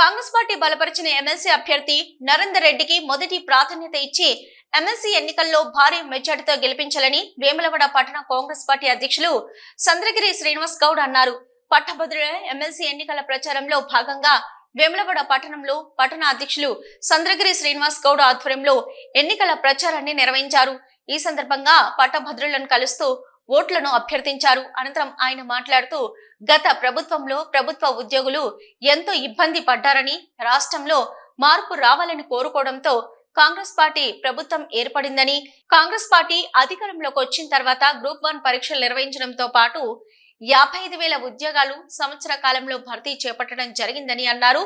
Congress party బలపరిచిన MLC అభ్యర్థి నరేందర్ రెడ్డికి మొదటి ప్రాధాన్యత ఇచ్చి ఎమ్మెల్సీ ఎన్నికల్లో భారీ మెజార్టీతో గెలిపించాలని వేములవాడ పట్టణ కాంగ్రెస్ పార్టీ అధ్యక్షులు చంద్రగిరి శ్రీనివాస్ గౌడ్ అన్నారు. పట్టభద్రుల ఎమ్మెల్సీ ఎన్నికల ప్రచారంలో భాగంగా వేములవాడ పట్టణంలో పట్టణ అధ్యక్షులు చంద్రగిరి శ్రీనివాస్ గౌడ్ ఆధ్వర్యంలో ఎన్నికల ప్రచారాన్ని నిర్వహించారు. ఈ సందర్భంగా పట్టభద్రులను కలుస్తూ ఓట్లను అభ్యర్థించారు. అనంతరం ఆయన మాట్లాడుతూ గత ప్రభుత్వంలో ప్రభుత్వ ఉద్యోగులు ఎంతో ఇబ్బంది పడ్డారని రాష్ట్రంలో మార్పు రావాలని కోరుకోవడంతో కాంగ్రెస్ పార్టీ ప్రభుత్వం ఏర్పడిందని కాంగ్రెస్ పార్టీ అధికారంలోకి వచ్చిన తర్వాత గ్రూప్ వన్ పరీక్షలు నిర్వహించడంతో పాటు యాభై ఐదు వేల ఉద్యోగాలు సంవత్సర కాలంలో భర్తీ చేపట్టడం జరిగిందని అన్నారు.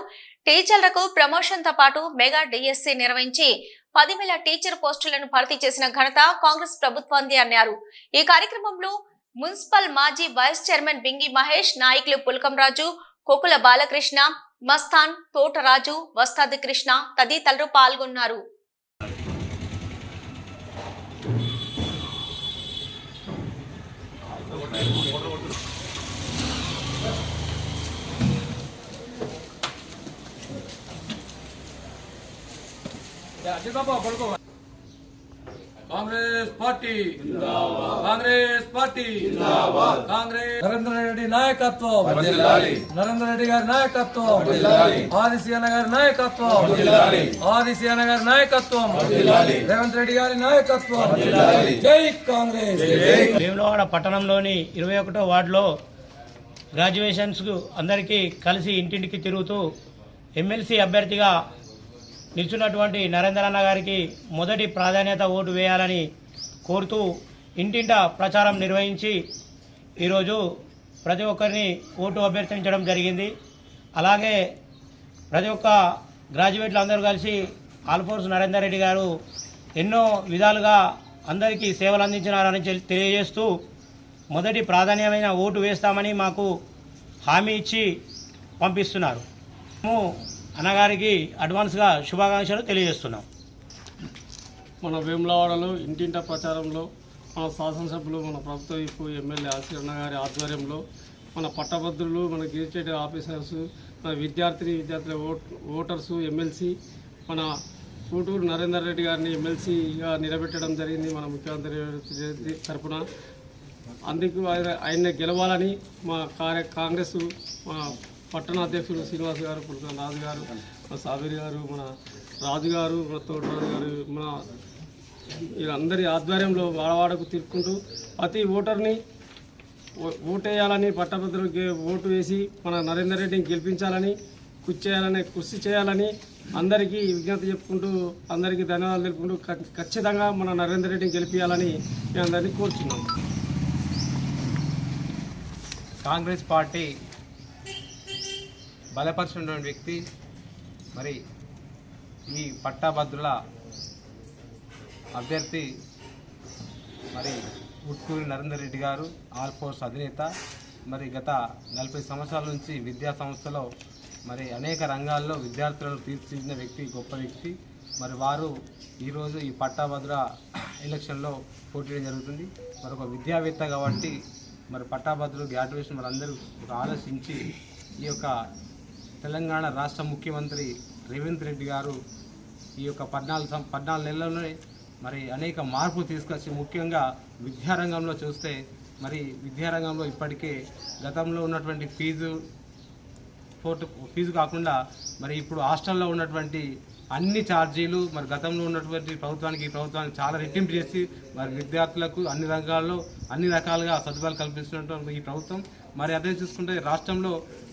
టీచర్లకు ప్రమోషన్తో పాటు మెగా డిఎస్సి నిర్వహించి పదివేల టీచర్ పోస్టులను భర్తీ చేసిన ఘనత కాంగ్రెస్ ప్రభుత్వంది అన్నారు. ఈ కార్యక్రమంలో మున్సిపల్ మాజీ వైస్ చైర్మన్ బింగి మహేష్ నాయకులు పుల్కం రాజు కోకుల బాలకృష్ణ మస్తాన్ తోటరాజు వస్తాది కృష్ణ తదితరులు పాల్గొన్నారు. Congress party. Congress party. Congress. Narendra Reddy నాయకత్వం. నరేంద్ర రెడ్డి గారి నాయకత్వం. ఆదిశీన గారి నాయకత్వం. ఆదిశీన గారి నాయకత్వం. రేవంత్ రెడ్డి గారి నాయకత్వం. జై కాంగ్రెస్. వేములవాడ పట్టణంలోని ఇరవై ఒకటో వార్డులో గ్రాడ్యుయేషన్స్కు అందరికీ కలిసి ఇంటింటికి తిరుగుతూ ఎమ్మెల్సీ అభ్యర్థిగా నిల్చున్నటువంటి నరేంద్రన్న గారికి మొదటి ప్రాధాన్యత ఓటు వేయాలని కోరుతూ ఇంటింట ప్రచారం నిర్వహించి ఈరోజు ప్రతి ఒక్కరిని ఓటు అభ్యర్థించడం జరిగింది. అలాగే ప్రతి ఒక్క గ్రాడ్యుయేట్లు అందరూ కలిసి ఆల్ఫోర్స్ నరేందర్ రెడ్డి గారు ఎన్నో విధాలుగా అందరికీ సేవలు అందించినారని తెలియజేస్తూ మొదటి ప్రాధాన్యమైన ఓటు వేస్తామని మాకు హామీ ఇచ్చి పంపిస్తున్నారు. మేము అన్నగారికి అడ్వాన్స్గా శుభాకాంక్షలు తెలియజేస్తున్నాం. మన వేములవాడలో ఇంటింట ప్రచారంలో మన శాసనసభ్యులు మన ప్రభుత్వ వైపు ఎమ్మెల్యే ఆశీర్ అన్నగారి ఆధ్వర్యంలో మన పట్టభద్రులు మన గెజిటెడ్ ఆఫీసర్స్ మన విద్యార్థిని విద్యార్థుల ఓట్ ఓటర్సు ఎమ్మెల్సీ మన కూటూరు నరేందర్ రెడ్డి గారిని ఎమ్మెల్సీగా నిలబెట్టడం జరిగింది మన ముఖ్యమంత్రి తరఫున అందుకు ఆయన ఆయన గెలవాలని మా కార్య కాంగ్రెస్ మా పట్టణ అధ్యక్షుడు శ్రీనివాస్ గారు పుల్కన్ రాజు గారు మా సాబిరి గారు మన రాజు గారు మన తోటరాజు గారు మన వీళ్ళందరి ఆధ్వర్యంలో వాడవాడకు తిరుక్కుంటూ ప్రతి ఓటర్ని ఓ- ఓటేయాలని పట్టభద్రులకి ఓటు వేసి మన నరేందర్ రెడ్డిని గెలిపించాలని కృషి చేయాలని కృషి చేయాలని అందరికీ విజ్ఞప్తి చెప్పుకుంటూ అందరికీ ధన్యవాదాలు తెలుపుకుంటూ ఖచ్చితంగా మన నరేందర్ రెడ్డిని గెలిపించాలని మేము అందరినీ కోరుచున్నాం. కాంగ్రెస్ పార్టీ బలపరిచినటువంటి వ్యక్తి మరి ఈ పట్టాభద్రుల అభ్యర్థి మరి ఉట్కూరి నరేందర్ రెడ్డి గారు ఆల్ ఫోర్స్ అధినేత మరి గత నలభై సంవత్సరాల నుంచి విద్యా సంస్థలో మరి అనేక రంగాల్లో విద్యార్థులను తీర్చిదిద్దిన వ్యక్తి గొప్ప వ్యక్తి. మరి వారు ఈరోజు ఈ పట్టాభద్ర ఎలక్షన్లో పోటీ జరుగుతుంది. మరి ఒక విద్యావేత్త కాబట్టి మరి పట్టాభద్రులు గ్రాడ్యుయేషన్ మరి అందరూ ఆలోచించి ఈ యొక్క తెలంగాణ రాష్ట్ర ముఖ్యమంత్రి రేవంత్ రెడ్డి గారు ఈ యొక్క పద్నాలుగు సం- పద్నాలుగు నెలల్లోనే మరి అనేక మార్పులు తీసుకొచ్చి ముఖ్యంగా విద్యారంగంలో చూస్తే మరి విద్యారంగంలో ఇప్పటికే గతంలో ఉన్నటువంటి ఫీజు ఫోర్టు ఫీజు కాకుండా మరి ఇప్పుడు హాస్టల్లో ఉన్నటువంటి అన్ని ఛార్జీలు మరి గతంలో ఉన్నటువంటి ప్రభుత్వానికి ఈ ప్రభుత్వానికి చాలా రెట్టింపు చేసి మరి విద్యార్థులకు అన్ని రంగాల్లో అన్ని రకాలుగా సదుపాయాలు కల్పిస్తున్నటువంటి ఈ ప్రభుత్వం. మరి అదే చూసుకుంటే రాష్ట్రంలో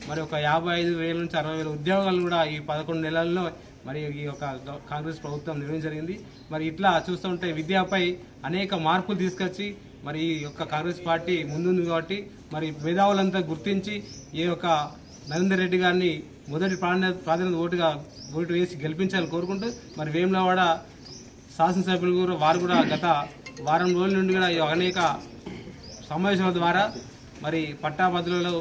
మరి ఒక యాభై ఐదు వేల నుంచి అరవై వేల ఉద్యోగాలు కూడా ఈ పదకొండు నెలల్లో మరి ఈ యొక్క కాంగ్రెస్ ప్రభుత్వం నిర్వహించడం జరిగింది. మరి ఇట్లా చూస్తుంటే విద్యపై అనేక మార్పులు తీసుకొచ్చి మరి ఈ యొక్క కాంగ్రెస్ పార్టీ ముందుంది కాబట్టి మరి మేధావులంతా గుర్తించి ఈ యొక్క నరేందర్ రెడ్డి గారిని మొదటి ప్రాధాన్యత ప్రాధాన్యత ఓటుగా ఓటు వేసి గెలిపించాలని కోరుకుంటూ మరి వేములవాడ శాసనసభ్యులు కూడా వారు కూడా గత వారం రోజుల నుండి కూడా ఈ అనేక సమావేశాల ద్వారా మరి పట్టాభద్రులలో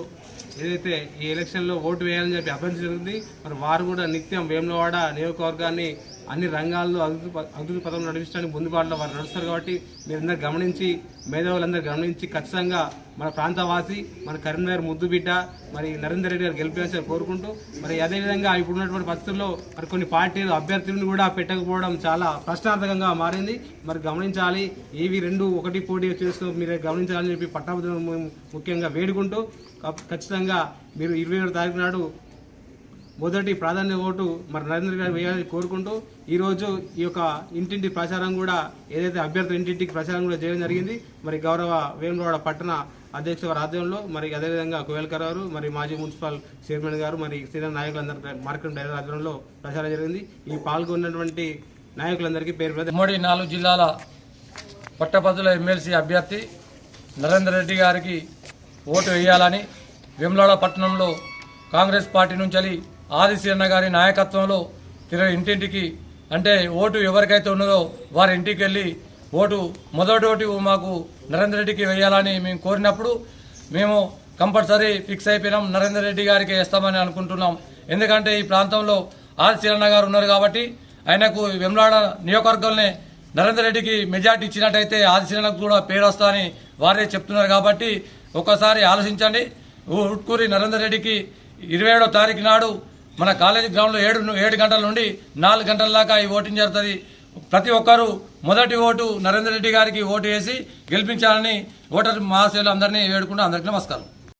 ఏదైతే ఈ ఎలక్షన్లో ఓటు వేయాలని చెప్పి అభ్యర్థి జరిగింది మరి వారు కూడా నిత్యం వేములవాడ నియోజకవర్గాన్ని అన్ని రంగాల్లో అభివృద్ధి అభివృద్ధి పథకం నడిపించడానికి ముందుబాటులో వారు నడుస్తారు కాబట్టి మీరందరూ గమనించి మేధావులందరూ గమనించి ఖచ్చితంగా మన ప్రాంతవాసి మన కరీంనగర్ ముద్దు బిడ్డ మరి నరేందర్ రెడ్డి గారు గెలిపించాలని కోరుకుంటూ మరి అదేవిధంగా ఇప్పుడు ఉన్నటువంటి పరిస్థితుల్లో మరి కొన్ని పార్టీలు అభ్యర్థులను కూడా పెట్టకపోవడం చాలా ప్రశ్నార్థకంగా మారింది. మరి గమనించాలి ఏవి రెండు ఒకటి పోటీ చేస్తూ మీరు గమనించాలని చెప్పి పట్టాభద్రులను ముఖ్యంగా వేడుకుంటూ ఖచ్చితంగా మీరు ఇరవై ఏడు తారీఖు నాడు మొదటి ప్రాధాన్య ఓటు మరి నరేంద్ర గారు వేయాలని కోరుకుంటూ ఈరోజు ఈ యొక్క ఇంటింటి ప్రచారం కూడా ఏదైతే అభ్యర్థుల ఇంటింటికి ప్రచారం కూడా చేయడం జరిగింది మరి గౌరవ వేములవాడ పట్టణ అధ్యక్ష వారి ఆధ్వర్యంలో మరి అదేవిధంగా కోయల్కర్ గారు మరి మాజీ మున్సిపల్ చైర్మన్ గారు మరి సీనియర్ నాయకులందరూ మార్కెట్ డైరెక్టర్ ఆధ్వర్యంలో ప్రచారం జరిగింది. ఈ పాల్గొన్నటువంటి నాయకులందరికీ పేరు మూడు నాలుగు జిల్లాల పట్టభద్రుల ఎమ్మెల్సీ అభ్యర్థి నరేందర్ రెడ్డి గారికి ఓటు వేయాలని వేములవాడ పట్టణంలో కాంగ్రెస్ పార్టీ నుంచి ఆదిశీర్ణ గారి నాయకత్వంలో తిరగ ఇంటింటికి అంటే ఓటు ఎవరికైతే ఉన్నదో వారి ఇంటికి వెళ్ళి ఓటు మొదటి ఓటు మాకు నరేందర్ రెడ్డికి వేయాలని మేము కోరినప్పుడు మేము కంపల్సరీ ఫిక్స్ అయిపోయినాం నరేందర్ రెడ్డి గారికి వేస్తామని అనుకుంటున్నాం. ఎందుకంటే ఈ ప్రాంతంలో ఆదిశీర్ణ గారు ఉన్నారు కాబట్టి ఆయనకు వెమ్లాడ నియోజకవర్గంలో నరేందర్ రెడ్డికి మెజార్టీ ఇచ్చినట్టయితే ఆదిశీరణకు కూడా పేరు వస్తుందని వారే చెప్తున్నారు కాబట్టి ఒక్కసారి ఆలోచించండి. ఉట్కూరి నరేందర్ రెడ్డికి ఇరవై ఏడో తారీఖు నాడు మన కాలేజీ గ్రౌండ్లో ఏడు ఏడు గంటల నుండి నాలుగు గంటల దాకా ఈ ఓటింగ్ జరుగుతుంది. ప్రతి ఒక్కరూ మొదటి ఓటు నరేందర్ రెడ్డి గారికి ఓటు వేసి గెలిపించాలని ఓటర్ మహాశయులు అందరినీ వేడుకుంటూ అందరికీ నమస్కారం.